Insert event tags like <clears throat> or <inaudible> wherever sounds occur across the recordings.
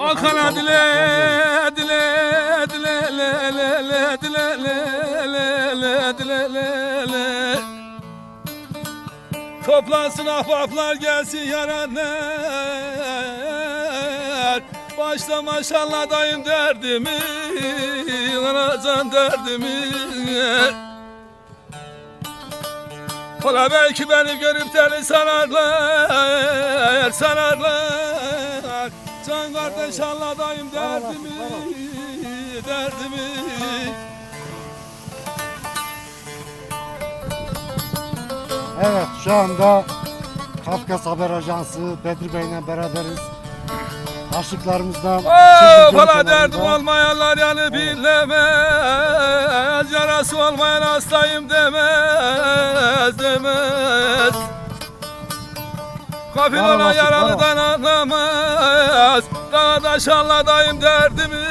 Ankara dile dile dile le le le dile le le le dile le le Toplansın ahbaplar gelsin yaranlar Başla maşallah dayım derdimi Anacan derdimi Ola belki beni görüp deli sanarlar Sanarlar Can kardeş anladayım derdimi Derdimi. Evet şu anda Kafkas Haber Ajansı Bedri Bey'le beraberiz. Aşıklarımızdan Oo, görüntülerinde- derdim olmayanlar yani bilemez Yarası olmayan hastayım demez demez Kafil Var ona yaralıdan anlamaz. Dağdaş anladayım derdimi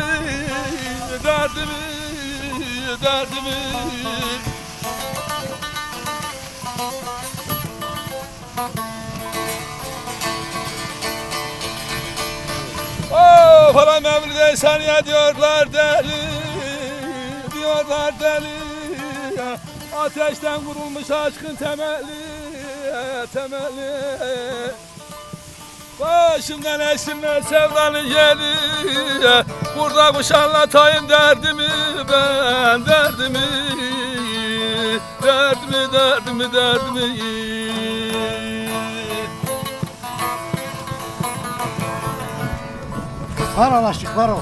Derdimi Derdimi. Oh falan mevlide saniye diyorlar deli Diyorlar deli. Ateşten vurulmuş aşkın temeli Temeli. Başımdan eşimle sevdalı yeli Burada kuş anlatayım derdimi ben Derdimi. Derdimi derdimi derdimi. Var ol aşık var ol.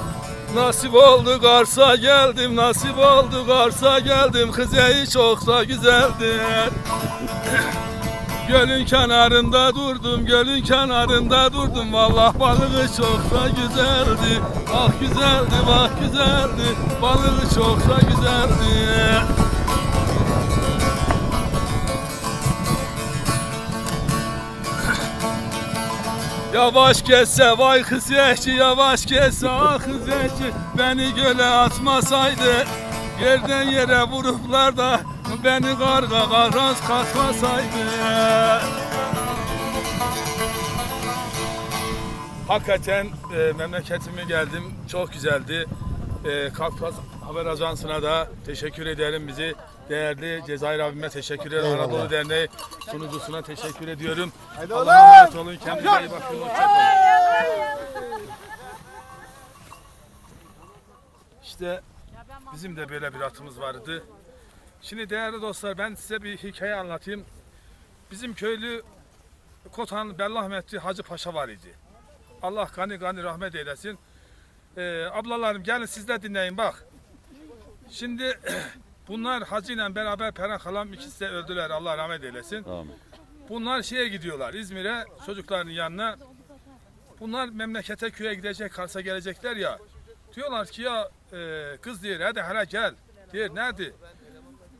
Nasip oldu Kars'a geldim, nasip oldu Kars'a geldim. Kızeyi çok da güzeldi Gölün kenarında durdum, gölün kenarında durdum. Vallahi balığı çok da güzeldi. Ah güzeldi, bak güzeldi. Balığı çok da güzeldi. <laughs> Yavaş kesse vay kız eşi yavaş kesse ah kız eşi Beni göle atmasaydı Yerden yere vuruplar da Beni karga karaz katmasaydı Hakikaten e, memleketime geldim. Çok güzeldi. E, Kafkas Haber Ajansı'na da teşekkür ederim. Bizi değerli Cezayir abime teşekkür ederim. Anadolu Derneği sunucusuna teşekkür ediyorum. Allah'a emanet olun. Kendinize iyi bakın. Hoşçakalın. İşte bizim de böyle bir atımız vardı. Şimdi değerli dostlar ben size bir hikaye anlatayım. Bizim köylü Kotan Bellahmetli Hacı Paşa var idi. Allah gani gani rahmet eylesin. Ee, ablalarım gelin siz de dinleyin bak. Şimdi <clears throat> bunlar Hacı ile beraber Peren Halam ikisi de öldüler. Allah rahmet eylesin. Bunlar şeye gidiyorlar İzmir'e çocukların yanına. Bunlar memlekete köye gidecek, Kars'a gelecekler ya. Diyorlar ki ya e, kız diyor hadi hele gel. Diyor nerede?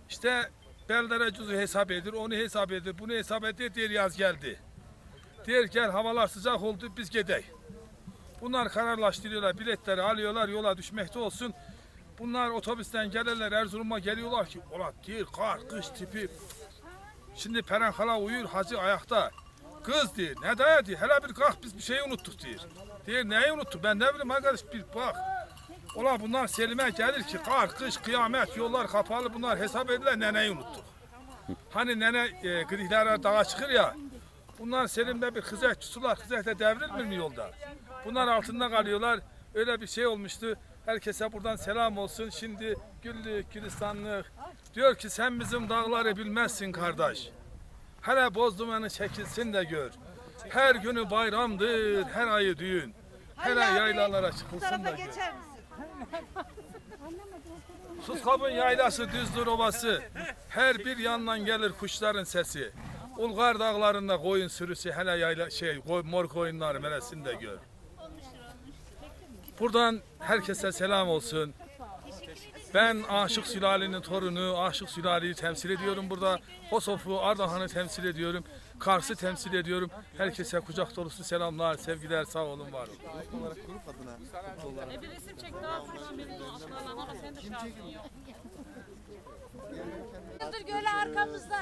İşte beldere cüzü hesap edir, onu hesap edir, bunu hesap edir diyor yaz geldi. Gel havalar sıcak oldu biz gidey. Bunlar kararlaştırıyorlar, biletleri alıyorlar yola düşmekte olsun. Bunlar otobüsten gelirler Erzurum'a geliyorlar ki ola diyor kar, kış tipi. Şimdi Peren hala uyur, hacı ayakta. Kız diyor, ne daya diyor, hele bir kalk biz bir şeyi unuttuk diyor. Diyor neyi unuttuk ben ne bileyim arkadaş bir bak. Ola bunlar Selim'e gelir ki kar, kış, kıyamet, yollar kapalı bunlar hesap ediler neneyi unuttuk. Hani nene e, grihlere dağa çıkır ya. Bunlar Selim'de bir kızak tutular. Kızak da devrilir mi yolda? Bunlar altında kalıyorlar. Öyle bir şey olmuştu. Herkese buradan selam olsun. Şimdi güllük, gülistanlık. Diyor ki sen bizim dağları bilmezsin kardeş. Hele boz dumanı çekilsin de gör. Her günü bayramdır, her ayı düğün. Hele yaylalara çıkılsın da gör. Suskabın yaylası düzdür ovası. Her bir yandan gelir kuşların sesi. Ulgar dağlarında koyun sürüsü hele yayla şey koy, mor koyunlar melesini de gör. Buradan herkese selam olsun. Ben Aşık Sülale'nin torunu, Aşık Sülale'yi temsil ediyorum burada. Kosof'u, Ardahan'ı temsil ediyorum. Kars'ı temsil ediyorum. Herkese kucak dolusu selamlar, sevgiler, sağ olun, var olun. E bir resim çek daha buradan beni aşağıdan ama sen de şansın yok. Yıldır göle arkamızda.